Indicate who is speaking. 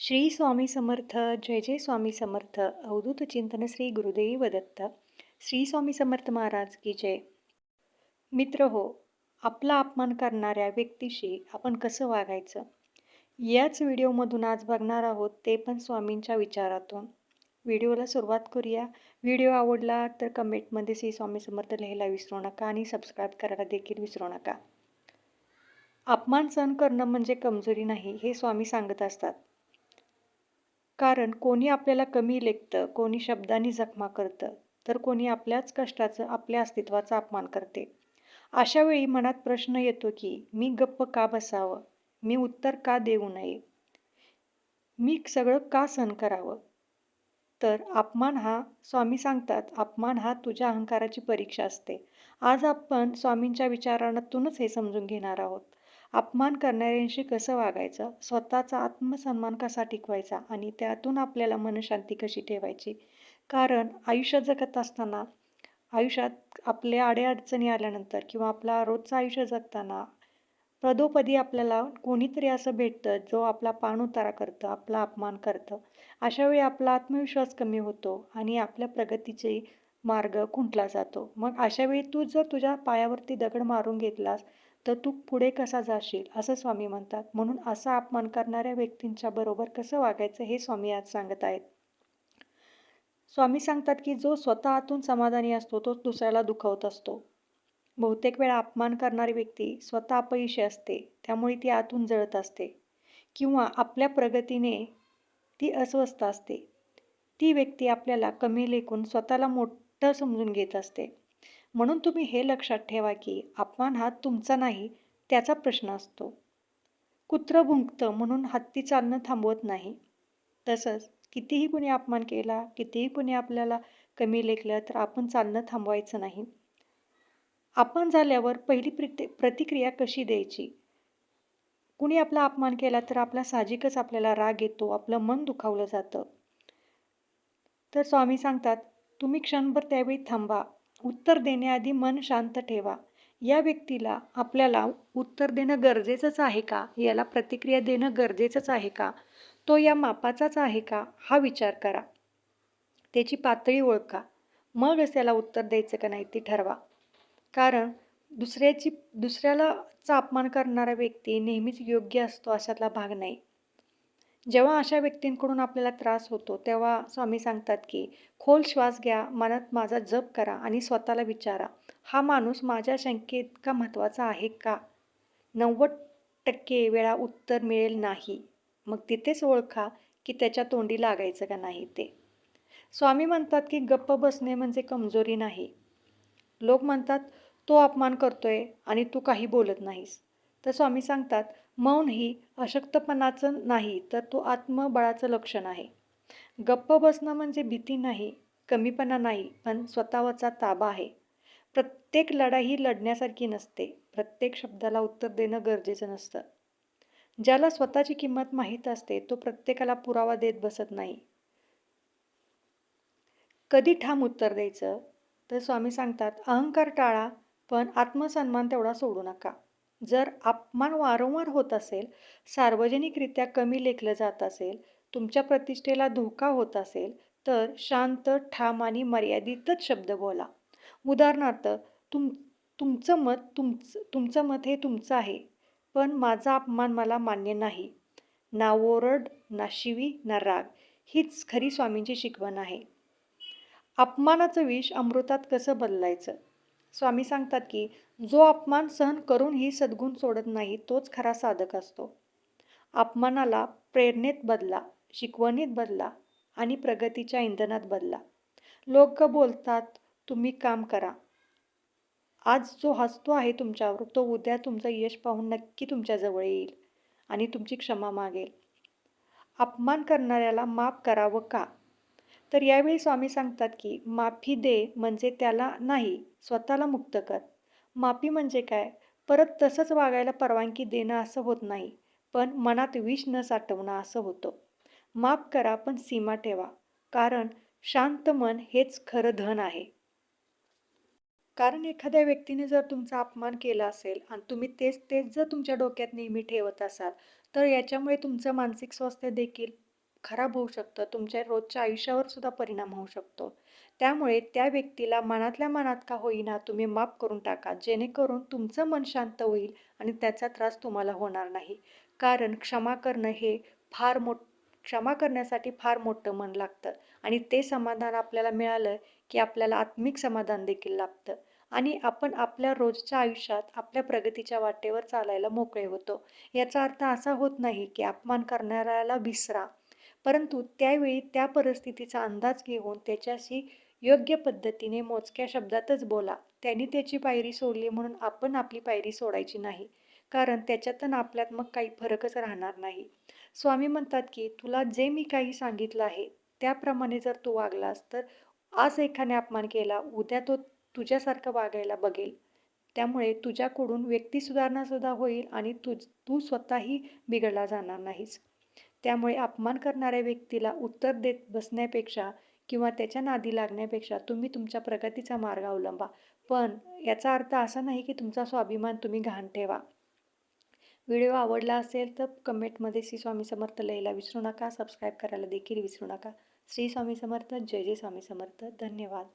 Speaker 1: श्री स्वामी समर्थ जय जय स्वामी समर्थ अवधूत चिंतन श्री गुरुदेव दत्त श्री स्वामी समर्थ महाराज की जय. मित्र हो आपला अपमान करणाऱ्या व्यक्तीशी आपण कसं वागायचं? याच व्हिडिओमधून आज बघणार आहोत ते पण स्वामींच्या विचारातून. व्हिडिओला सुरुवात करूया. व्हिडिओ आवडला तर कमेंटमध्ये श्री स्वामी समर्थ लिहायला विसरू नका आणि सबस्क्राईब करायला देखील विसरू नका. अपमान सहन करणं म्हणजे कमजोरी नाही हे स्वामी सांगत असतात. कारण कोणी आपल्याला कमी लेखतं कोणी शब्दांनी जखमा करतं तर कोणी आपल्याच कष्टाचं आपल्या अस्तित्वाचा अपमान करते. अशा वेळी मनात प्रश्न येतो की मी गप्प का बसावं? मी उत्तर का देऊ नये? मी सगळं का सहन करावं? तर अपमान हा स्वामी सांगतात अपमान हा तुझ्या अहंकाराची परीक्षा असते. आज आपण स्वामींच्या विचारातूनच हे समजून घेणार आहोत. अपमान करणाऱ्यांशी कसं वागायचं? स्वतःचा आत्मसन्मान कसा टिकवायचा आणि त्यातून आपल्याला मनशांती कशी ठेवायची? कारण आयुष्य जगत असताना आयुष्यात आपल्या अडीअडचणी आल्यानंतर किंवा आपला रोजचं आयुष्य जगताना पदोपदी आपल्याला कोणीतरी असं भेटतं जो आपला पाणउतारा करतं आपला अपमान करतं. अशावेळी आपला आत्मविश्वास कमी होतो आणि आपल्या प्रगतीचे मार्ग खुंटला जातो. मग अशावेळी तू जर तुझ्या पायावरती दगड मारून घेतलास तर तू पुढे कसा जाशील? असं स्वामी म्हणतात. म्हणून असा अपमान करणाऱ्या व्यक्तींच्या बरोबर कसं वागायचं हे स्वामी आज सांगत आहेत. स्वामी सांगतात की जो स्वतः आतून समाधानी असतो तो दुसऱ्याला दुखवत असतो. बहुतेक वेळा अपमान करणारी व्यक्ती स्वतः अपयशी असते. त्यामुळे ती आतून जळत असते. किंवा आपल्या प्रगतीने ती अस्वस्थ असते. ती व्यक्ती आपल्याला कमी लेखून स्वतःला मोठं समजून घेत असते. म्हणून तुम्ही हे लक्षात ठेवा की अपमान हा तुमचा नाही त्याचा प्रश्न असतो. कुत्र भुंकतं म्हणून हत्ती चालणं थांबवत नाही. तसंच कितीही कुणी अपमान केला कितीही कुणी आपल्याला कमी लेखलं तर आपण चालणं थांबवायचं नाही. अपमान झाल्यावर पहिली प्रति प्रतिक्रिया कशी द्यायची? कुणी आपला अपमान केला तर आपला साहजिकच आपल्याला राग येतो आपलं मन दुखावलं जातं. तर स्वामी सांगतात तुम्ही क्षणभर त्यावेळी थांबा उत्तर देण्याआधी मन शांत ठेवा. या व्यक्तीला आपल्याला उत्तर देणं गरजेचंच आहे का? याला प्रतिक्रिया देणं गरजेचंच आहे का? तो या मापाचाच आहे का? हा विचार करा. त्याची पातळी ओळखा. मगच त्याला उत्तर द्यायचं का नाही ती ठरवा. कारण दुसऱ्याची दुसऱ्याला चा अपमान करणारा व्यक्ती नेहमीच योग्य असतो अशातला भाग नाही. जेव्हा अशा व्यक्तींकडून आपल्याला त्रास होतो तेव्हा स्वामी सांगतात की खोल श्वास घ्या मनात माझा जप करा आणि स्वतःला विचारा हा माणूस माझ्या शंकेत का महत्त्वाचा आहे का? नव्वद टक्के वेळा उत्तर मिळेल नाही. मग तिथेच ओळखा की त्याच्या तोंडी लागायचं का नाही ते. स्वामी म्हणतात की गप्प बसणे म्हणजे कमजोरी नाही. लोक म्हणतात तो अपमान करतोय आणि तू काही बोलत नाहीस. तर स्वामी सांगतात मौन ही अशक्तपणाचं नाही तर तो आत्मबळाचं लक्षण आहे. गप्प बसणं म्हणजे भीती नाही कमीपणा नाही पण स्वतःवरचा ताबा आहे. प्रत्येक लढाई ही लढण्यासारखी नसते प्रत्येक शब्दाला उत्तर देणं गरजेचं नसतं. ज्याला स्वतःची किंमत माहीत असते तो प्रत्येकाला पुरावा देत बसत नाही. कधी ठाम उत्तर द्यायचं? तर स्वामी सांगतात अहंकार टाळा पण आत्मसन्मान तेवढा सोडू नका. जर अपमान वारंवार होत असेल सार्वजनिकरित्या कमी लेखलं जात असेल तुमच्या प्रतिष्ठेला धोका होत असेल तर शांत ठाम आणि मर्यादितच शब्द बोला. उदाहरणार्थ तुम तुमचं मत तुमचं तुमचं मत हे तुमचं आहे पण माझा अपमान मला मान्य नाही. ना ओरड ना शिवी ना राग हीच खरी स्वामींची शिकवण आहे. अपमानाचं विष अमृतात कसं बदलायचं? स्वामी सांगतात की जो अपमान सहन करून ही सद्गुण सोडत नाही तोच खरा साधक असतो. अपमानाला प्रेरणेत बदला शिकवणीत बदला आणि प्रगतीच्या इंधनात बदला. लोक बोलतात तुम्ही काम करा. आज जो हसतो आहे तुमच्यावर तो उद्या तुमचं यश पाहून नक्की तुमच्याजवळ येईल आणि तुमची क्षमा मागेल. अपमान करणाऱ्याला माफ करावं का? तर यावेळी स्वामी सांगतात की माफी दे म्हणजे त्याला नाही स्वतःला मुक्त कर. माफी म्हणजे काय? परत तसंच वागायला परवानगी देणं असं होत नाही पण मनात विष न साठवणं असं होतं. माफ करा पण सीमा ठेवा. कारण शांत मन हेच खरं धन आहे. कारण एखाद्या व्यक्तीने जर तुमचा अपमान केला असेल आणि तुम्ही तेच तेच जर तुमच्या डोक्यात नेहमी ठेवत असाल तर याच्यामुळे तुमचं मानसिक स्वास्थ्य देखील खराब होऊ शकतं. तुमच्या रोजच्या आयुष्यावर सुद्धा परिणाम होऊ शकतो. त्यामुळे त्या व्यक्तीला मनातल्या मनात का होईना तुम्ही माफ करून टाका. जेणेकरून तुमचं मन शांत होईल आणि त्याचा त्रास तुम्हाला होणार नाही. कारण क्षमा करणं हे फार मोठ क्षमा करण्यासाठी फार मोठं मन लागतं. आणि ते समाधान आपल्याला मिळालं की आपल्याला आत्मिक समाधान देखील लाभतं. आणि आपण आपल्या रोजच्या आयुष्यात आपल्या प्रगतीच्या वाटेवर चालायला मोकळे होतो. याचा अर्थ असा होत नाही की अपमान करणाऱ्याला विसरा. परंतु त्यावेळी त्या परिस्थितीचा अंदाज घेऊन त्याच्याशी योग्य पद्धतीने मोजक्या शब्दातच बोला. त्यांनी त्याची पायरी सोडली म्हणून आपण आपली पायरी सोडायची नाही. कारण त्याच्यातून आपल्यात मग काही फरकच राहणार नाही. स्वामी म्हणतात की तुला जे मी काही सांगितलं आहे त्याप्रमाणे जर तू वागलास तर आज एखाद्याने अपमान केला उद्या तो तुझ्यासारखं वागायला बघेल. त्यामुळे तुझ्याकडून व्यक्ती सुधारणासुद्धा होईल आणि तुझ तू स्वतःही बिघडला जाणार नाहीस. त्यामुळे अपमान करणाऱ्या व्यक्तीला उत्तर देत बसण्यापेक्षा किंवा त्याच्या नादी लागण्यापेक्षा तुम्ही तुमच्या प्रगतीचा मार्ग अवलंबा. पण याचा अर्थ असा नाही की तुमचा स्वाभिमान तुम्ही घाण ठेवा. व्हिडिओ आवडला असेल तर कमेंटमध्ये श्री स्वामी समर्थ लिहायला विसरू नका. सबस्क्राईब करायला देखील विसरू नका. श्री स्वामी समर्थ. जय जय स्वामी समर्थ. धन्यवाद.